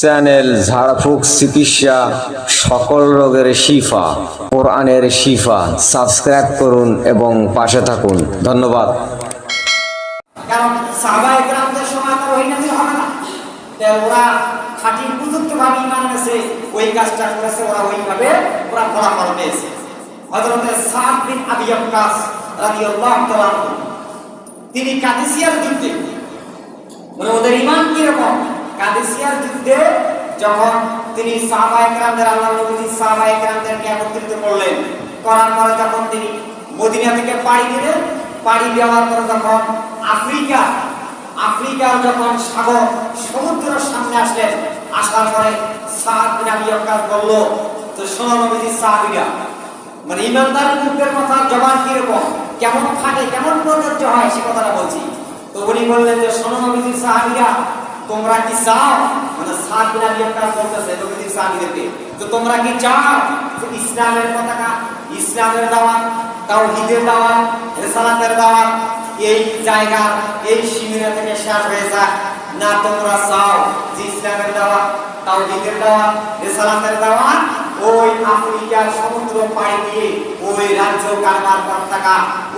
Channel ঝাড়ফুঁক চিকিৎসা সকল রোগের শিফা কোরআনের শিফা সাবস্ক্রাইব করুন এবং পাশে থাকুন। ধন্যবাদ। কারণ সাহাবায়ে কেরামদের সময় তো ওই নাজিল হবে না। তো ওরা খাঁটি উপযুক্ত ইমান এনেছে ওই কাজটা করেছে ওরা ওইভাবে ওরা ফলাফল পেয়েছে। বিন আবি রাদিয়াল্লাহু তাআলা তিনি কাদিসিয়ার যুদ্ধে। মানে ওদের ইমান কীরকম? কাদিসিয়ার যুদ্ধে যখন তিনি সাহাবায়ে কেরামদের আল্লাহ নবী সাহাবায়ে কেরামদেরকে একত্রিত করলেন, করার পরে যখন তিনি মদিনা থেকে পাড়ি দিলেন, পাড়ি দেওয়ার পরে যখন আফ্রিকা, আফ্রিকার যখন সাগর, সমুদ্রের সামনে আসলেন, আসার পরে সাদ বিন আবি ওয়াক্কাস বলল, তো শোনো নবীজি সাহাবীরা মানে ইমানদার মুখের কথা জবান কীরকম? কেমন থাকে, কেমন প্রযোজ্য হয়, সে কথাটা বলছি। তো উনি বললেন যে, শোনো সাহাবীরা, তোমরা কি চাও? মানে আবি ওয়াক্কাস বলতেছে, নবীজি সাহাবীদেরকে, তো তোমরা কি চাও যে ইসলামের পতাকা, ইসলামের দাওয়াত, তাওহীদের দাওয়াত, রিসালাতের দাওয়াত, এই জায়গা এই শিবিরা থেকে শেষ হয়ে যায় না, তোমরা চাও যে ইসলামের দাওয়াত, তাওহীদের দাওয়াত, রিসালাতের দাওয়াত ওই আফ্রিকার সমুদ্র পাড়ি দিয়ে ওই রাজ্য কারবার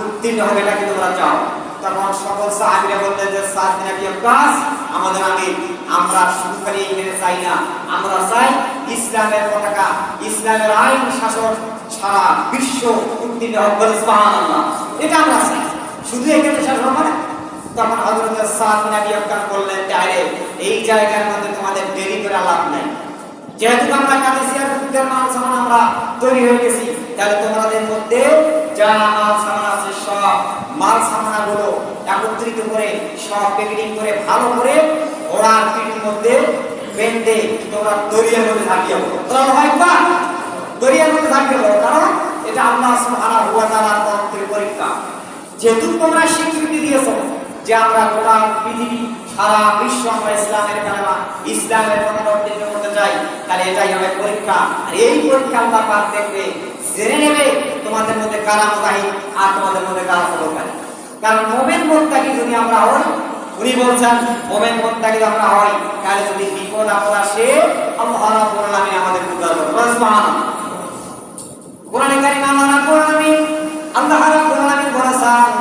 উত্তীর্ণ হবে, এটা কি তোমরা চাও। তখন সকল সাহাবীরা বললেন যে সাত আমাদের আগে আমরা এখানে চাই না, আমরা চাই ইসলামের পতাকা, ইসলামের আইন শাসন সারা বিশ্ব উত্তীর্ণ হবে এটা আমরা চাই। শুধু এখানে শাসন তখন হযরত সাদ বললেন তাহলে এই জায়গার মধ্যে তোমাদের দেরি করে লাভ যেহেতু আমরা কাদেসিয়ার যুদ্ধের মাল সামান আমরা তৈরি হয়ে গেছি, তাহলে তোমাদের মধ্যে যা মাল সামান আছে সব মাল সামানাগুলো একত্রিত করে, সব প্যাকেটিং করে, ভালো করে ঘোড়ার পিঠের মধ্যে বেঁধে তোমরা দরিয়ার মধ্যে ঝাঁপিয়ে পড়ো। তোমরা হয় বা দরিয়ার মধ্যে ঝাঁপিয়ে পড়ো, কারণ এটা আল্লাহ সুবহানাহু ওয়া তাআলার তরফ পরীক্ষা। যেহেতু তোমরা স্বীকৃতি দিয়েছ যে আমরা গোটা পৃথিবী সারা বিশ্ব আমরা ইসলামের কালেমা ইসলামের উত্তীর্ণ করতে চাই, তাহলে এটাই হবে পরীক্ষা। আর এই পরীক্ষা আল্লাহ পাক দেখবে, জেনে নেবে তোমাদের মধ্যে কারা মুজাহিদ আর তোমাদের মধ্যে কারা সবরকারী কারণ মোমেন মোত্তাকি যদি আমরা হই, উনি বলছেন, মোমেন যদি আমরা হই, তাহলে যদি বিপদ আপদ আসে, আল্লাহ রাব্বুল আলামিন আমাদের উদ্ধার করবে সুবহানাল্লাহ। কোরআনে কারিম, আল্লাহ রাব্বুল আলামিন, আল্লাহ রাব্বুল আলামিন বলেছেন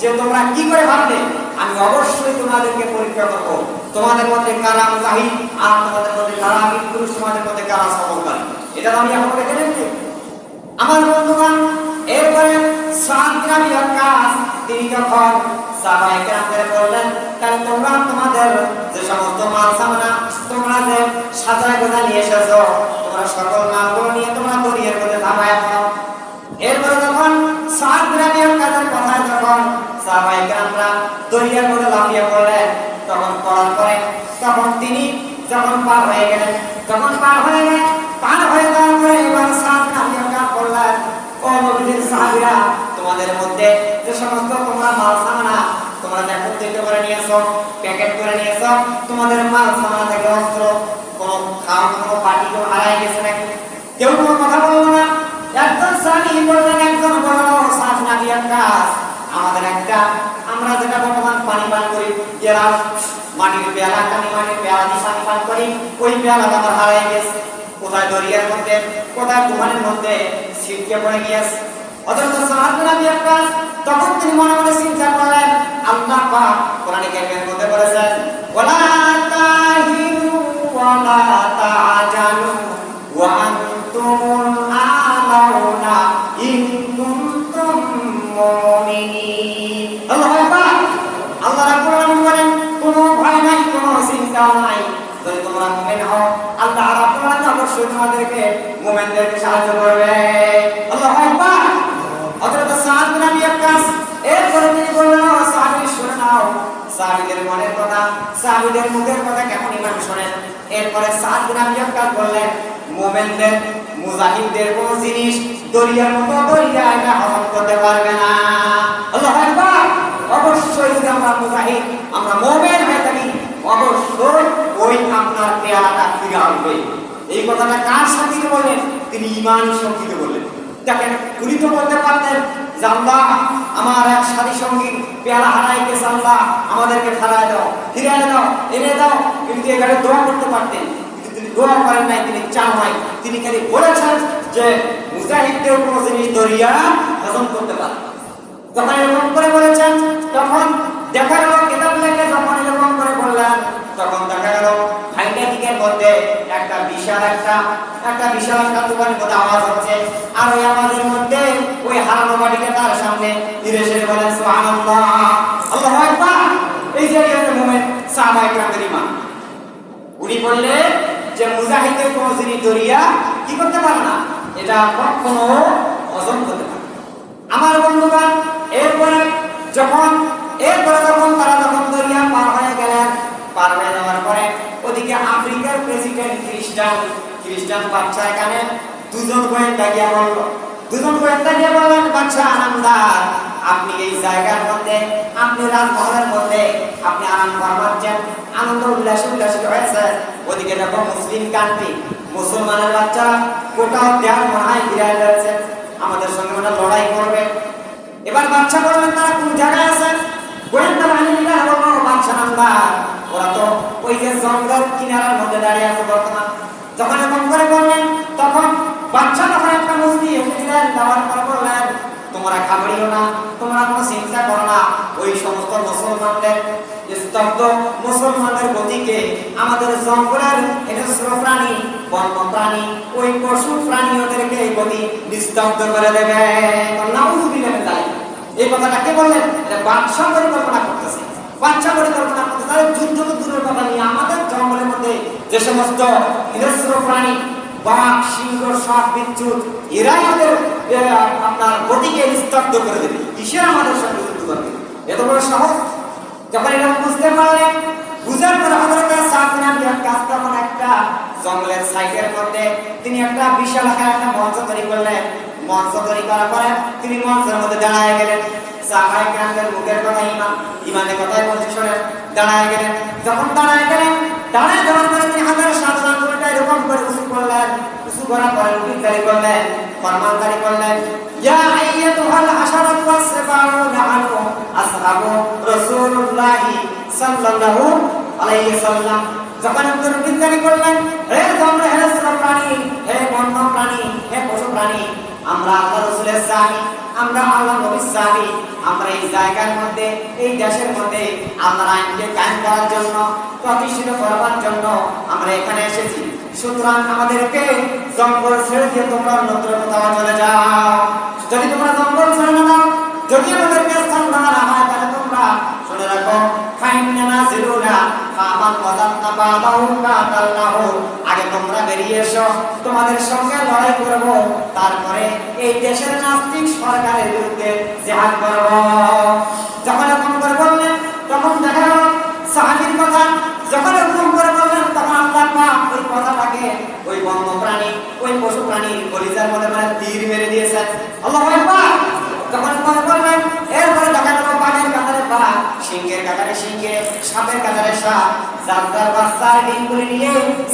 যে তোমরা কি করে ভাবলে আমি অবশ্যই তোমাদেরকে পরীক্ষা করব। তোমাদের মধ্যে কারা মুজাহিদ আর তোমাদের মধ্যে কারা বিদ্রোহ তোমাদের মধ্যে কারা সফলকারী এটা আমি এখন দেখে নিচ্ছি আমার বন্ধুগণ, এরপরে গ্রামী আকাশ, তিনি যখন কেরামদের বললেন, তাহলে তোমরা তোমাদের যে সমস্ত মাল সামানা তোমরা যে সাজায় গোজা নিয়ে এসেছ, তোমরা সকল মালগুলো নিয়ে তোমরা দরিয়ার মধ্যে ধাপায় পড়ো এরপরে যখন সাত গ্রামী আকাশের কথায় যখন দরিয়ার মধ্যে লাফিয়ে পড়লেন, তখন তখন তিনি যখন পার হয়ে গেলেন, যখন পার হয়ে গেলেন, পার হয়ে যাওয়ার পরে এবার সাত গ্রামী আকাশ বললেন ও নবীদের সাহাবীরা, তোমাদের মধ্যে যে সমস্ত তোমরা মাল সামানা তোমরা যে একত্রিত করে নিয়েছো প্যাকেট করে নিয়েছো তোমাদের মাল সামানা থেকে অস্ত্র, কোনো খাওয়া কোনো পার্টি কোনো হারাই গেছে নাকি? কেউ কোনো কথা বলল না। একজন স্বামী বললেন, একজন বলল শ্বাস না দিয়ে কাজ। আমাদের একটা, আমরা যেটা বর্তমান পানি পান করি গেলাস মাটির পেয়ালা কানি মাটির পেয়ালা দিয়ে পানি পান করি। ওই পেয়ালাটা আমার হারাই গেছে। কোথায় দরিয়ার মধ্যে, কোথায় তুফানের মধ্যে ছিটকে পড়ে গিয়েছে। সাহায্য নবী আকাশ তখন তিনি মনে মনে চিন্তা করলেন আল্লাহ পাক কোরআনে কারিমের মধ্যে বলেছেন। সাহাবীদের মুখের কথা কেমন ইমান শোনেন? এরপরে সাদ বিন বললেন, মুমিনদের, মুজাহিদদের কোন জিনিস দরিয়ার মতো দরিয়া এটা হজম করতে পারবে না। আল্লাহু অবশ্যই যদি আমরা মুজাহিদ, আমরা মুমিন হয়ে থাকি, অবশ্যই ওই আপনার পেয়ারাটা ফিরে আসবে। এই কথাটা কার সাথে বললেন? তিনি ইমান শক্তিতে বললেন। দেখেন, উনি তো বলতে পারতেন আল্লাহ আমার এক সাথী সঙ্গী পেয়ারা হারাই গেছে আল্লাহ আমাদেরকে ফেরায় দাও ফিরে দাও, এনে দাও। কিন্তু এখানে দোয়া করতে পারতেন তিনি দোয়া করেন নাই, তিনি চান নাই। তিনি খালি বলেছেন যে মুজাহিদদের কোনো জিনিস দরিয়া হজম করতে পারে যখন এরকম করে বলেছেন, তখন দেখা গেল, কিতাব লেখে যখন এরকম করে বললেন, তখন দেখা গেল হাইটা দিকের মধ্যে একটা বিশাল একটা একটা বিশাল একটা দোকানের মধ্যে আওয়াজ হচ্ছে, আর ওই আওয়াজের মধ্যে হারানো বাড়িকে তার সামনে ধীরে ধীরে বলেন, সুবহানাল্লাহ। এই যে মোমেন্ট সাহাবা ইকরামের ইমান উনি বললেন যে মুজাহিদের কোন জিনিস দরিয়া কি করতে পারে না? এটা কখনো হজম করতে পারে। আমার বন্ধুগণ, এরপরে যখন এরপরে যখন তারা যখন দরিয়া পার হয়ে গেলেন, পার হয়ে যাওয়ার পরে ওদিকে আফ্রিকার প্রেসিডেন্ট খ্রিস্টান খ্রিস্টান বাচ্চা এখানে দুজন গোয়েন্দা গিয়ে বলল দুজন গোয়েন্দা গিয়ে বললেন বাচ্চা আনন্দার আপনি এই জায়গার মধ্যে, আপনি রাজমহলের মধ্যে, আপনি আরাম করবাচ্ছেন আনন্দ উল্লাসে উল্লাসিত হয়েছে। ওদিকে দেখো মুসলিম কান্ট্রি, মুসলমানের বাচ্চারা কোটাও দেওয়ার মনে হয় বিরাট রয়েছে আমাদের সঙ্গে ওরা লড়াই করবে। এবার বাচ্চা বললেন, তারা কোন জায়গায় আছে? গোয়েন্দা বাচ্চা নাম্বার ওরা তো ওই যে জঙ্গল কিনারার মধ্যে দাঁড়িয়ে আছে বর্তমান। যখন এরকম করে বললেন বাচ্চা তখন একটা মুসলিম এসে দিলেন দেওয়ার পর বললেন তোমরা খাবড়িও না, তোমরা কোনো চিন্তা করো না। ওই সমস্ত মুসলমানদের স্তব্ধ মুসলমানদের গতিকে আমাদের জঙ্গলের হিংস্র প্রাণী, বন্য প্রাণী, ওই পশু প্রাণী ওদেরকে এই গতি নিস্তব্ধ করে দেবে। এই কথাটা কে বললেন? এটা বাদশাহ পরিকল্পনা করতেছে। বাচ্চা পরিকল্পনা করতেছে। তাহলে যুদ্ধ দূরের কথা নিয়ে আমাদের জঙ্গলের মধ্যে যে সমস্ত হিংস্র প্রাণী বাঘ সিংহ সাপ এরাই আহ, আপনার গতিকে নিস্তব্ধ করে দেবে। আমাদের সঙ্গে যুদ্ধ করবে? এত বড় যখন এটা বুঝতে বুঝার পরে কাজ তখন একটা জঙ্গলের সাইডের মধ্যে তিনি একটা বিশাল একটা মঞ্চ তৈরি করলেন। মঞ্চ তৈরি করার পরে তিনি মঞ্চের মধ্যে দাঁড়ায় গেলেন। সাহাবায়ে কেরামদের মুখের কথা ইমান ইমানের কথাই বলছে শোনেন। দাঁড়ায় গেলেন। যখন দাঁড়ায় গেলেন দাঁড়ায় যাওয়ার পরে তিনি হাজার এরকম করে করলেন উঁচু করার পরে জারি করলেন, ফরমান করলেন, ইয়া আইয়াতুহাল হাশারাতু ওয়াসফাউনা আনহু আসহাবু রাসূলুল্লাহি সাল্লাল্লাহু আলাইহি সাল্লাম। যখন উকিল জারি করলেন, হে তোমরা হে প্রাণী, হে বন্য প্রাণী, হে পশু প্রাণী, আমরা আল্লাহ রাসূলের সাহাবী, আমরা আল্লাহ নবীর সাহাবী আমরা এই জায়গার মধ্যে, এই দেশের মধ্যে আল্লাহর আইনকে কায়েম করার জন্য, প্রতিষ্ঠিত করবার জন্য আমরা এখানে এসেছি। সুতরাং আমাদেরকে জঙ্গল ছেড়ে দিয়ে তোমরা অন্যত্র কোথাও চলে যাও। যদি তোমরা জঙ্গল ছেড়ে না দাও, যদি আমাদেরকে স্থান না হয়, তাহলে তোমরা শুনে রাখো, ফাইন্না নাজিলুনা, ফামান ওয়াদান্না বাদাহু কাতাল্লাহু তোমরা বেরিয়ে এসো, তোমাদের সঙ্গে লড়াই করব। তারপরে এই দেশের নাস্তিক সরকারের বিরুদ্ধে জিহাদ করব। যখন এরকম করে বললেন, তখন দেখা গেল সাহাবীর কথা, যখন এরকম করে বললেন, তখন আল্লাহ পাক ওই কথাটাকে ওই বন্য প্রাণী, ওই পশু প্রাণী কলিজার মধ্যে মানে তীর মেরে দিয়েছেন। আল্লাহু আকবার! যখন কথা বললেন, এরপরে দেখা গেল বাঘের কাতারে বাঘ, সিংহের কাতারে সিংহে, সাপের কাতারে সাপ যাত্রার বাচ্চার ডিমগুলি নিয়ে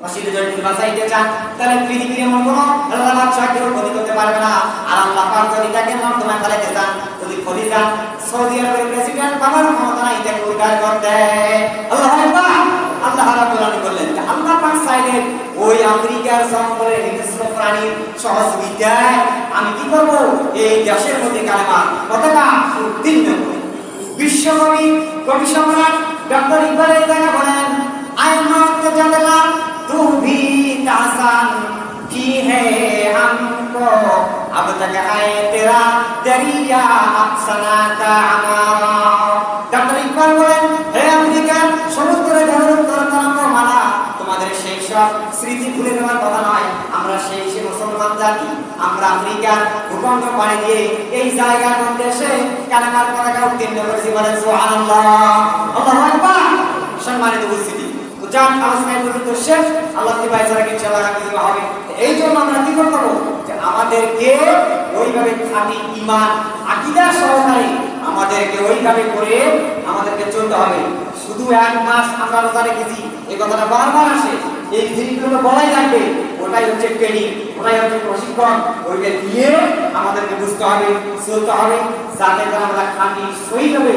ফাঁসিতে যদি বাঁচাইতে চান তাহলে পৃথিবীর এমন কোনো আল্লাহ বাদশাহ কেউ ক্ষতি করতে পারবে না। আর আল্লাহ পাক যদি তাকে নর্দমা ফেলাইতে চান, যদি ক্ষতি সৌদি আরবের প্রেসিডেন্ট বাবার ক্ষমতা নাই, তাকে উদ্ধার করতে। আল্লাহ আল্লাহ রাব্বুল আলামিন যে আল্লাহ পাক চাইলে ওই আফ্রিকার জঙ্গলে হিংস্র প্রাণীর সহযোগিতায় আমি কি করব? এই দেশের মধ্যে কালেমা পতাকা উত্তীর্ণ বিশ্বকবি কবি সম্রাট ডক্টর ইকবাল এই জায়গা বলেন আই নট জাদলা তু ভি তাহসান की है हमको अब तक है तेरा दरिया अफसाना का हमारा ডক্টর ইকবাল বলেন হে আমেরিকার সমুদ্রে ঢেউয়ের তরঙ্গ মালা তোমাদের সেই সব স্মৃতি ভুলে যাওয়ার কথা নয় আমরা সেই সে মুসলমান জাতি আমরা আফ্রিকার ভূখণ্ড পাড়ি দিয়ে এই জায়গার মধ্যে এসে কালেমার পতাকা উত্তীর্ণ করেছি বলেন সুবহানাল্লাহ আল্লাহু আকবার সম্মানিত উপস্থিতি যান আলোচনায় পর্যন্ত শেষ। আল্লাহ দিবাই ছাড়া কিছু আল্লাহ কিছু হবে এই জন্য আমরা কি করতে হবে যে আমাদেরকে ওইভাবে খাঁটি ইমান আকিদা সহকারে আমাদেরকে ওইভাবে করে আমাদেরকে চলতে হবে। শুধু এক মাস আমরা রোজা রেখেছি, এই কথাটা বারবার আসে। এই জিনিসগুলো বলাই লাগবে, ওটাই হচ্ছে ট্রেনিং, ওটাই হচ্ছে প্রশিক্ষণ, ওইটা দিয়ে আমাদেরকে বুঝতে হবে, চলতে হবে, যাতে করে আমরা খাঁটি সহিভাবে